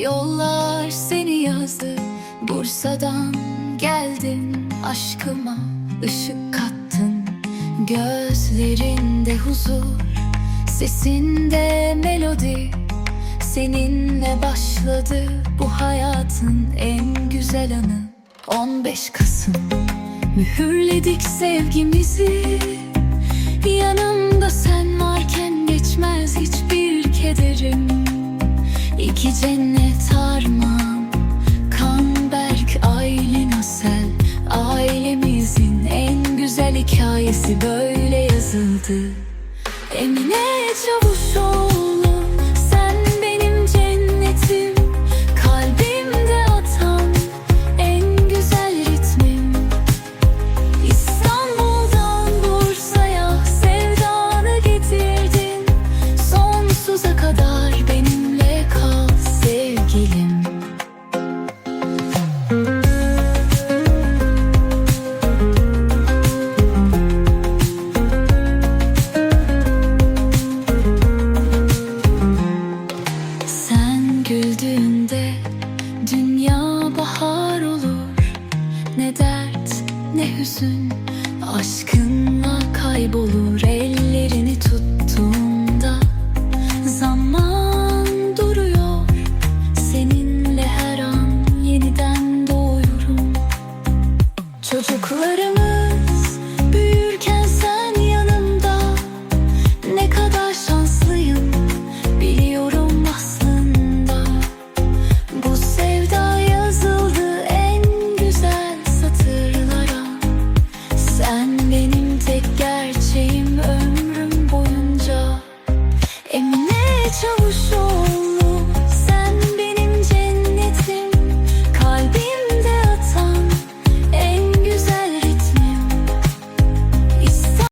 Yollar seni yazdı. Bursa'dan geldin aşkıma. Işık kattın Gözlerinde huzur. Sesinde melodi Seninle başladı bu hayatın en güzel anı. 15 Kasım. Mühürledik sevgimizi kederim İki cennet armağan. Kanberk, Aylin, Asel. Ailemizin en güzel hikayesi böyle yazıldı. Emine Çavuşoğlu bahar olur. Ne dert ne hüzün aşkınla kaybolur. Ellerini tuttuğumda zaman duruyor. Seninle her an yeniden doğuyorum. Çocuklarımız Emine Çavuşoğlu